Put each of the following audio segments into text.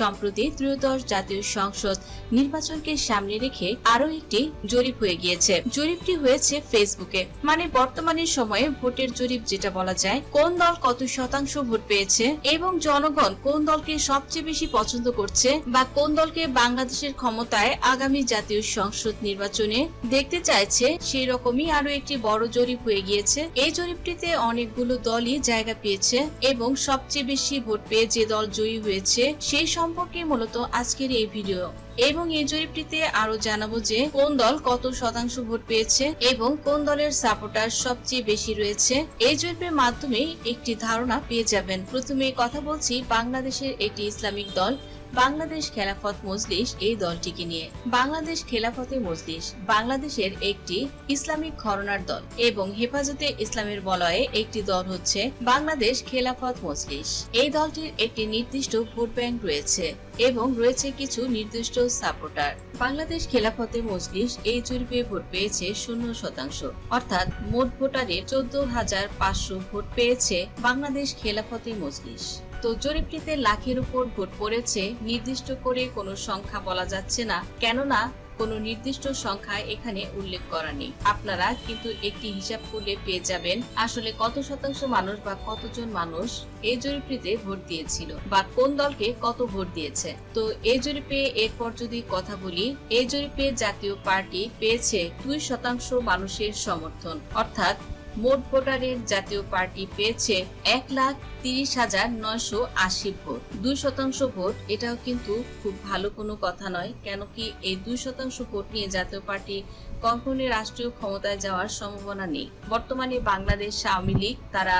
সম্প্রতি ত্রয়োদশ জাতীয় সংসদ নির্বাচনকে সামনে রেখে আরও একটি জরিপ হয়ে গিয়েছে। জরিপটি হয়েছে ফেসবুকে। মানে বর্তমানে সময়ে ভোটের জরিপ যেটা বলা যায়, কোন দল কত শতাংশ ভোট পেয়েছে এবং জনগণ কোন দলকে সবচেয়ে বেশি পছন্দ করছে বা কোন দলকে বাংলাদেশের ক্ষমতায় আগামী জাতীয় সংসদ নির্বাচনে দেখতে চাইছে, সেই রকমই আরও একটি বড় জরিপ হয়ে গিয়েছে। এই জরিপটিতে অনেকগুলো দলই জায়গা পেয়েছে এবং সবচেয়ে বেশি ভোট পেয়ে যে দল জয়ী হয়েছে, সেই সম্পর্কে মূলত আজকের এই ভিডিও। এবং এই জরিপটিতে আরও জানাব যে কোন দল কত শতাংশ ভোট পেয়েছে এবং কোন দলের সাপোর্টার সবচেয়ে বেশি রয়েছে। এই জরিপের মাধ্যমে একটি ধারণা পেয়ে যাবেন। প্রথমে কথা বলছি বাংলাদেশের একটি ইসলামিক দল বাংলাদেশ খেলাফত মজলিস এই দলটিকে নিয়ে। বাংলাদেশ খেলাফতে মজলিস বাংলাদেশের একটি ইসলামিক ঘরনার দল এবং হেফাজতে ইসলামের বলয়ে একটি দল হচ্ছে বাংলাদেশ খেলাফত মজলিস। এই দলটির একটি নির্দিষ্ট ভোট ব্যাংক রয়েছে এবং রয়েছে কিছু নির্দিষ্ট সাপোর্টার। বাংলাদেশ খেলাফতে মজলিস এই জরিপে ভোট পেয়েছে শূন্য শতাংশ। অর্থাৎ মোট ভোটারের চোদ্দ হাজার পাঁচশো ভোট পেয়েছে বাংলাদেশ খেলাফতে মজলিস। তো জরিপটিতে লাখের উপর ভোট পড়েছে নির্দিষ্ট করে কোনো সংখ্যা বলা যাচ্ছে না, কেননা কোনো নির্দিষ্ট সংখ্যা এখানে উল্লেখ করা নেই। আপনারা কিন্তু একটি হিসাব করলে পেয়ে যাবেন আসলে কত শতাংশ মানুষ বা কতজন মানুষ এই জরিপটিতে ভোট দিয়েছিল বা কোন দলকে কত ভোট দিয়েছে। তো এই জরিপে এরপর যদি কথা বলি, এই জরিপে জাতীয় পার্টি পেয়েছে দুই শতাংশ মানুষের সমর্থন, অর্থাৎ মোট ভোটারের জাতীয় পার্টি পেয়েছে এক লাখ তিরিশ হাজার নয়শো আশি ভোট। দুই শতাংশ ভোট, এটাও কিন্তু খুব ভালো কোনো কথা নয় কেন কি এই দুই শতাংশ ভোট নিয়ে জাতীয় পার্টি কখনোই রাষ্ট্রীয় ক্ষমতায় যাওয়ার সম্ভাবনা নেই। বর্তমানে বাংলাদেশ আওয়ামী লীগ, তারা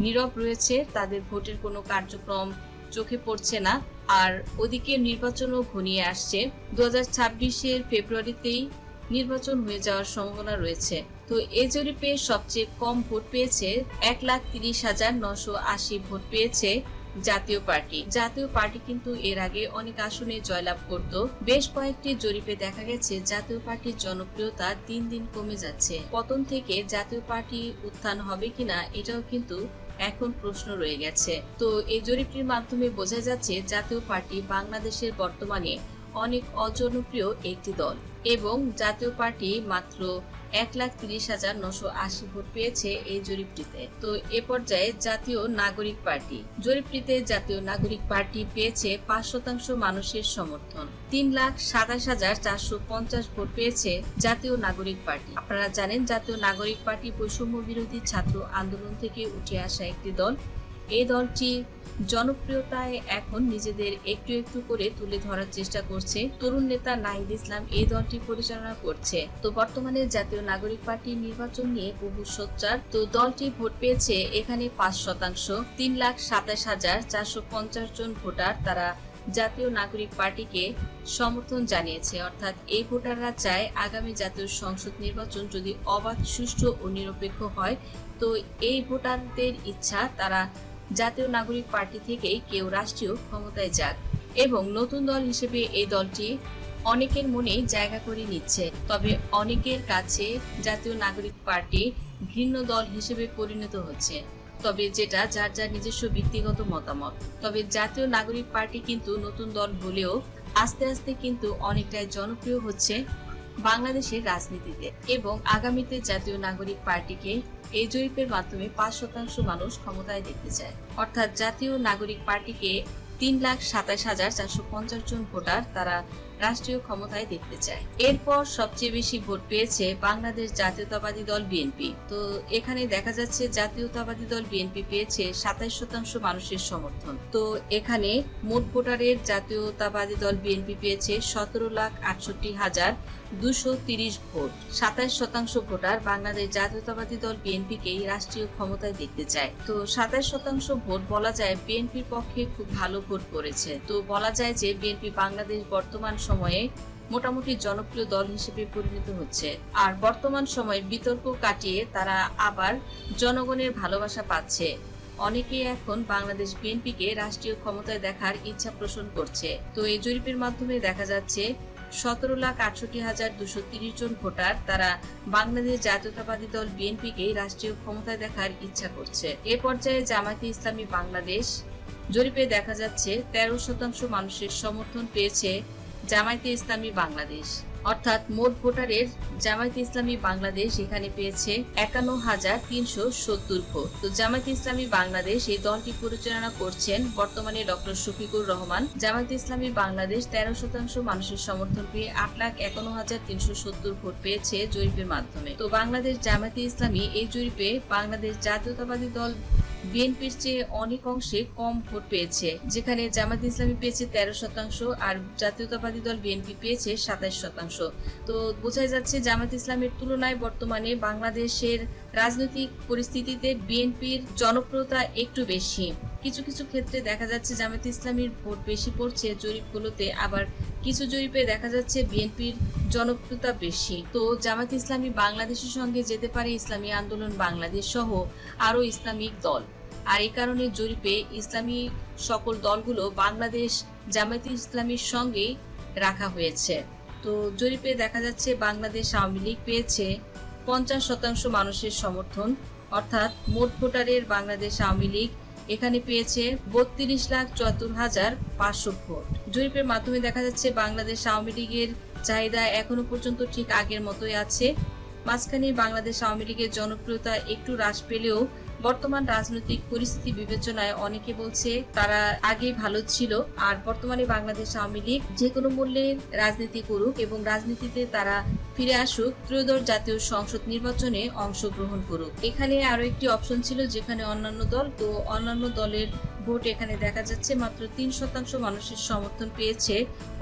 নীরব রয়েছে, তাদের ভোটের কোনো কার্যক্রম চোখে পড়ছে না, আর ওদিকে নির্বাচনও ঘনিয়ে আসছে। দু হাজার ছাব্বিশের ফেব্রুয়ারিতেই নির্বাচন হয়ে যাওয়ার সম্ভাবনা রয়েছে। তো এই জরিপে সবচেয়ে কম ভোট পেয়েছে এক লাখ তিরিশ হাজার নশো আশি ভোট পেয়েছে জাতীয় পার্টি। জাতীয় পার্টি কিন্তু এর আগে অনেক আসনে জয়লাভ করত। বেশ কয়েকটি জরিপে দেখা গেছে, জাতীয় পার্টির জনপ্রিয়তা দিন দিন কমে যাচ্ছে। পতন থেকে জাতীয় পার্টি উত্থান হবে কিনা এটাও কিন্তু এখন প্রশ্ন রয়ে গেছে। তো এই জরিপটির মাধ্যমে বোঝা যাচ্ছে, জাতীয় পার্টি বাংলাদেশের বর্তমানে অনেক অজনপ্রিয় একটি দল এবং জাতীয় পার্টি মাত্র এক লাখ তিরিশ হাজার নশো আশি ভোট পেয়েছে এই জরিপটিতে। তো এ পর্যায়ে জাতীয় নাগরিক পার্টি। জরিপটিতে জাতীয় নাগরিক পার্টি পেয়েছে পাঁচ শতাংশ মানুষের সমর্থন। তিন লাখ সাতাশ হাজার চারশো পঞ্চাশ ভোট পেয়েছে জাতীয় নাগরিক পার্টি। আপনারা জানেন, জাতীয় নাগরিক পার্টি বৈষম্য বিরোধী ছাত্র আন্দোলন থেকে উঠে আসা একটি দল। এই দলটি জনপ্রিয়তায় এখন নিজেদের একটু একটু করে তুলে ধরার চেষ্টা করছে তরুণ নেতা নাহিদ ইসলাম এই দলটি পরিচালনা করছে। তো বর্তমানে জাতীয় নাগরিক পার্টি নির্বাচন নিয়ে বহু সোচ্চার। তো দলটি ভোট পেয়েছে এখানে পাঁচ শতাংশ, তিন লাখ সাতাশ হাজার চারশো পঞ্চাশ জন ভোটার তারা জাতীয় নাগরিক পার্টিকে সমর্থন জানিয়েছে। অর্থাৎ এই ভোটাররা চায় আগামী জাতীয় সংসদ নির্বাচন যদি অবাধ, সুষ্ঠু ও নিরপেক্ষ হয়। তো এই ভোটারদের ইচ্ছা তারা জাতীয় নাগরিক পার্টি থেকেই কেউ রাষ্ট্রীয় ক্ষমতায় যাক এবং নতুন দল হিসেবে এই দলটি অনেকের মনেই জায়গা করে নিচ্ছে। তবে অনেকের কাছে জাতীয় নাগরিক পার্টি ঘৃণ্য দল হিসেবে পরিণত হচ্ছে। তবে যেটা যার যার নিজস্ব ব্যক্তিগত মতামত। তবে জাতীয় নাগরিক পার্টি কিন্তু নতুন দল হলেও আস্তে আস্তে কিন্তু অনেকটাই জনপ্রিয় হচ্ছে বাংলাদেশের রাজনীতিতে এবং আগামীতে জাতীয় নাগরিক পার্টিকে এই জরিপের মাধ্যমে পাঁচ শতাংশ মানুষ ক্ষমতায় দেখতে চায়। অর্থাৎ জাতীয় নাগরিক পার্টিকে তিন লাখ সাতাশ হাজার চারশো পঞ্চাশ জন ভোটার তারা রাষ্ট্রীয় ক্ষমতায় দেখতে চায়। এরপর সবচেয়ে বেশি ভোট পেয়েছে বাংলাদেশ জাতীয়তাবাদী দল বিএনপি। তো এখানে দেখা যাচ্ছে জাতীয়তাবাদী দল বিএনপি পেয়েছে সাতাইশ শতাংশ মানুষের সমর্থন। তো এখানে মোট ভোটারের জাতীয়তাবাদী দল বিএনপি পেয়েছে সতেরো লাখ আটষট্টি হাজার দুশো তিরিশ ভোট। সাতাইশ শতাংশ ভোটার বাংলাদেশ জাতীয়তাবাদী দল বিএনপিকেই রাষ্ট্রীয় ক্ষমতায় দেখতে চায়। তো সাতাইশ শতাংশ ভোট বলা যায় বিএনপির পক্ষে খুব ভালো ভোট পড়েছে তো বলা যায় যে বিএনপি বাংলাদেশ বর্তমান সময়ে মোটামুটি জনপ্রিয় দল হিসেবে পরিণত হচ্ছে। আর বর্তমান সময়ে বিতর্ক কাটিয়ে তারা আবার জনগণের ভালোবাসা পাচ্ছে। অনেকেই এখন বাংলাদেশ বিএনপিকে রাষ্ট্রীয় ক্ষমতায় দেখার ইচ্ছা পোষণ করছে। তো এই জরিপের মাধ্যমে দেখা যাচ্ছে, সতেরো লাখ আটষট্টি হাজার দুশো তিরিশ জন ভোটার তারা বাংলাদেশ জাতীয়তাবাদী দল বিএনপিকে রাষ্ট্রীয় ক্ষমতায় দেখার ইচ্ছা করছে। এ পর্যায়ে জামায়াতে ইসলামী বাংলাদেশ জরিপে দেখা যাচ্ছে, তেরো শতাংশ মানুষের সমর্থন পেয়েছে জামায়াতে ইসলামী বাংলাদেশ। অর্থাৎ মোট ভোটারের জামায়াতে ইসলামী বাংলাদেশ এখানে পেয়েছে একান্ন হাজার তিনশো সত্তর ভোট। তো জামায়াতে ইসলামী বাংলাদেশ এই দলটি পরিচালনা করছেন বর্তমানে ডক্টর শফিকুর রহমান। জামায়াতে ইসলামী বাংলাদেশ তেরো শতাংশ মানুষের সমর্থন পেয়ে আট লাখ একান্ন হাজার তিনশো সত্তর ভোট পেয়েছে জরিপের মাধ্যমে। তো বাংলাদেশ জামায়াতে ইসলামী এই জরিপে বাংলাদেশ জাতীয়তাবাদী দল বিএনপির চেয়ে অনেক অংশে কম ভোট পেয়েছে। যেখানে জামাত ইসলামী পেয়েছে তেরো শতাংশ আর জাতীয়তাবাদী দল বিএনপি পেয়েছে সাতাশ শতাংশ। তো বোঝাই যাচ্ছে জামাত ইসলামের তুলনায় বর্তমানে বাংলাদেশের রাজনৈতিক পরিস্থিতিতে বিএনপির জনপ্রিয়তা একটু বেশি। কিছু কিছু ক্ষেত্রে দেখা যাচ্ছে জামাত ইসলামীর ভোট বেশি পড়ছে, জরিপগুলোতে আবার কিছু জরিপে দেখা যাচ্ছে বিএনপির জনপ্রিয়তা বেশি। তো জামাত ইসলামী বাংলাদেশের সঙ্গে যেতে পারে ইসলামী আন্দোলন বাংলাদেশ সহ আরও ইসলামিক দল। আর এই কারণে জরিপে ইসলামী সকল দলগুলো বাংলাদেশ জামায়াতে ইসলামীর সঙ্গেই রাখা হয়েছে। তো জরিপে দেখা যাচ্ছে বাংলাদেশ আওয়ামী লীগ পেয়েছে পঞ্চাশ শতাংশ মানুষের সমর্থন, অর্থাৎ মোট ভোটারের বাংলাদেশ আওয়ামী লীগ এখানে পেয়েছে বত্রিশ লাখ চুয়াত্তর হাজার পাঁচশো ভোট। জরিপের মাধ্যমে দেখা যাচ্ছে বাংলাদেশ আওয়ামী লীগের চাহিদা এখনও পর্যন্ত ঠিক আগের মতোই আছে। মাঝখানে বাংলাদেশ আওয়ামী লীগের জনপ্রিয়তা একটু হ্রাস পেলেও বর্তমান রাজনৈতিক পরিস্থিতি বিবেচনায় অনেকে বলছে তারা আগে ভালো ছিল, আর বর্তমানে বাংলাদেশ আওয়ামী লীগ যে কোনো মূল্যে রাজনীতি করুক এবং রাজনীতিতে তারা ফিরে আসুক, ত্রয়োদশ জাতীয় সংসদ নির্বাচনে অংশগ্রহণ করুক। এখানে আরও একটি অপশন ছিল যেখানে অন্যান্য দল, তো অন্যান্য দলের ভোট এখানে দেখা যাচ্ছে মাত্র তিন শতাংশ মানুষের সমর্থন পেয়েছে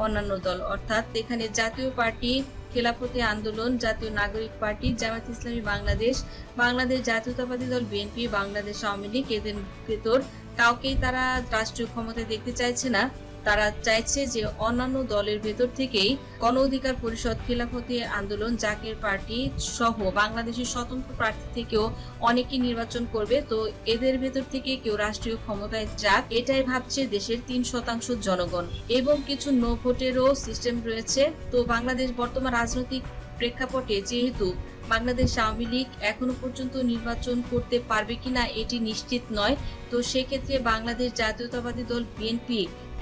অন্যান্য দল। অর্থাৎ এখানে জাতীয় পার্টি খেলাফতি আন্দোলন, জাতীয় নাগরিক পার্টি জামাত ইসলামী বাংলাদেশ বাংলাদেশ জাতীয়তাবাদী দল বিএনপি, বাংলাদেশ আওয়ামী লীগ, এদের ভেতর কাউকেই তারা রাষ্ট্রীয় ক্ষমতায় দেখতে চাইছে না। তারা চাইছে যে অন্যান্য দলের ভেতর থেকেই গণ অধিকার পরিষদ খেলাফতি আন্দোলন জাকের পার্টি সহ বাংলাদেশের স্বতন্ত্র প্রার্থী থেকেও অনেকে নির্বাচন করবে। তো এদের ভেতর থেকে কেউ রাষ্ট্রীয় ক্ষমতায় যাক, এটাই ভাবছে দেশের তিন শতাংশ জনগণ। এবং কিছু নো ভোটেরও সিস্টেম রয়েছে। তো বাংলাদেশ বর্তমান রাজনৈতিক প্রেক্ষাপটে যেহেতু বাংলাদেশ আওয়ামী লীগ এখনও পর্যন্ত নির্বাচন করতে পারবে কিনা এটি নিশ্চিত নয়। তো সেক্ষেত্রে বাংলাদেশ জাতীয়তাবাদী দল বিএনপি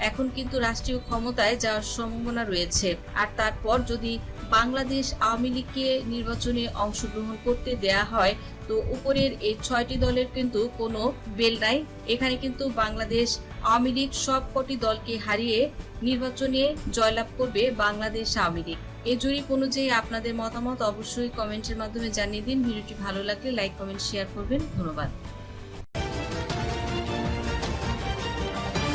এখন কিন্তু রাষ্ট্রীয় ক্ষমতায় যাওয়ার সম্ভাবনা রয়েছে। আর তারপর যদি বাংলাদেশ আওয়ামী লীগকে নির্বাচনে অংশগ্রহণ করতে দেয়া হয়, তো উপরের এই ছয়টি দলের কিন্তু কোনো বেল নাই। এখানে কিন্তু বাংলাদেশ আওয়ামী লীগ সব কটি দলকে হারিয়ে নির্বাচনে জয়লাভ করবে বাংলাদেশ আওয়ামী লীগ। এই জরিপ অনুযায়ী আপনাদের মতামত অবশ্যই কমেন্টের মাধ্যমে জানিয়ে দিন। ভিডিওটি ভালো লাগলে লাইক, কমেন্ট শেয়ার করবেন। ধন্যবাদ।